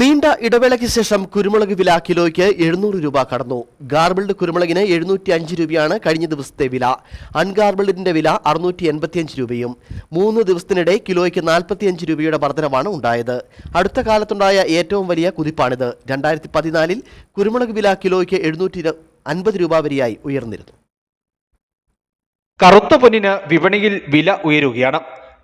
നീണ്ട ഇടവേളയ്ക്ക് ശേഷം കുരുമുളക് വില കിലോയ്ക്ക് എഴുന്നൂറ് രൂപ കടന്നു. ഗാർബിൾഡ് കുരുമുളകിന് എഴുന്നൂറ്റി അഞ്ച് രൂപയാണ് കഴിഞ്ഞ ദിവസത്തെ വില. അൺഗാർബിൾഡിന്റെ വില അറുന്നൂറ്റി എൺപത്തിയഞ്ച് രൂപയും. മൂന്ന് ദിവസത്തിനിടെ കിലോയ്ക്ക് നാൽപ്പത്തിയഞ്ച് രൂപയുടെ വർധനമാണ് ഉണ്ടായത്. അടുത്ത കാലത്തുണ്ടായ ഏറ്റവും വലിയ കുതിപ്പാണിത്. രണ്ടായിരത്തി പതിനാലിൽ കുരുമുളക് വില കിലോയ്ക്ക് എഴുന്നൂറ്റി അൻപത് രൂപ വരെയായി ഉയർന്നിരുന്നു. കറുത്ത പൊന്നിന് വിപണിയിൽ വില ഉയരുകയാണ്.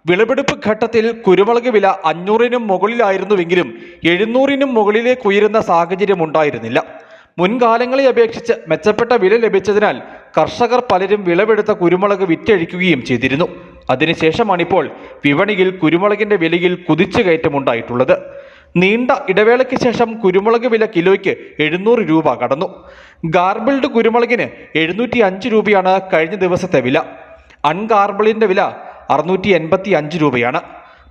വിളവെടുപ്പ് ഘട്ടത്തിൽ കുരുമുളക് വില അഞ്ഞൂറിനും മുകളിലായിരുന്നുവെങ്കിലും എഴുന്നൂറിനും മുകളിലേക്ക് ഉയരുന്ന സാഹചര്യം ഉണ്ടായിരുന്നില്ല. മുൻകാലങ്ങളെ അപേക്ഷിച്ച് മെച്ചപ്പെട്ട വില ലഭിച്ചതിനാൽ കർഷകർ പലരും വിളവെടുത്ത കുരുമുളക് വിറ്റഴിക്കുകയും ചെയ്തിരുന്നു. അതിനുശേഷമാണിപ്പോൾ വിപണിയിൽ കുരുമുളകിന്റെ വിലയിൽ കുതിച്ചുകയറ്റമുണ്ടായിട്ടുള്ളത്. നീണ്ട ഇടവേളയ്ക്ക് ശേഷം കുരുമുളക് വില കിലോയ്ക്ക് എഴുന്നൂറ് രൂപ കടന്നു. ഗാർബിൾഡ് കുരുമുളകിന് എഴുന്നൂറ്റി അഞ്ച് രൂപയാണ് കഴിഞ്ഞ ദിവസത്തെ വില. അൺഗാർബിളിന്റെ വില അറുന്നൂറ്റി എൺപത്തി അഞ്ച് രൂപയാണ്.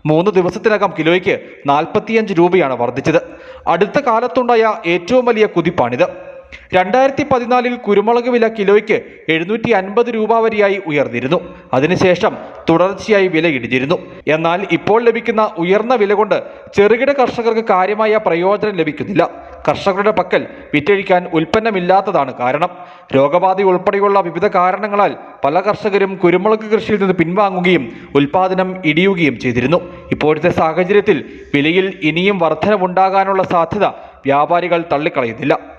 മൂന്ന് ദിവസത്തിനകം കിലോയ്ക്ക് നാൽപ്പത്തിയഞ്ച് രൂപയാണ് വർദ്ധിച്ചത്. അടുത്ത കാലത്തുണ്ടായ ഏറ്റവും വലിയ കുതിപ്പാണിത്. രണ്ടായിരത്തി പതിനാലിൽ കുരുമുളക് വില കിലോയ്ക്ക് എഴുന്നൂറ്റി അൻപത് രൂപ വരെയായി ഉയർന്നിരുന്നു. അതിനുശേഷം തുടർച്ചയായി വില ഇടിഞ്ഞിരുന്നു. എന്നാൽ ഇപ്പോൾ ലഭിക്കുന്ന ഉയർന്ന വില കൊണ്ട് ചെറുകിട കർഷകർക്ക് കാര്യമായ പ്രയോജനം ലഭിക്കുന്നില്ല. കർഷകരുടെ പക്കൽ വിറ്റഴിക്കാൻ ഉൽപ്പന്നമില്ലാത്തതാണ് കാരണം. രോഗബാധ ഉൾപ്പെടെയുള്ള വിവിധ കാരണങ്ങളാൽ പല കർഷകരും കുരുമുളക് കൃഷിയിൽ നിന്ന് പിൻവാങ്ങുകയും ഉൽപാദനം ഇടിയുകയും ചെയ്തിരുന്നു. ഇപ്പോഴത്തെ സാഹചര്യത്തിൽ വിലയിൽ ഇനിയും വർധനവുണ്ടാകാനുള്ള സാധ്യത വ്യാപാരികൾ തള്ളിക്കളയുന്നില്ല.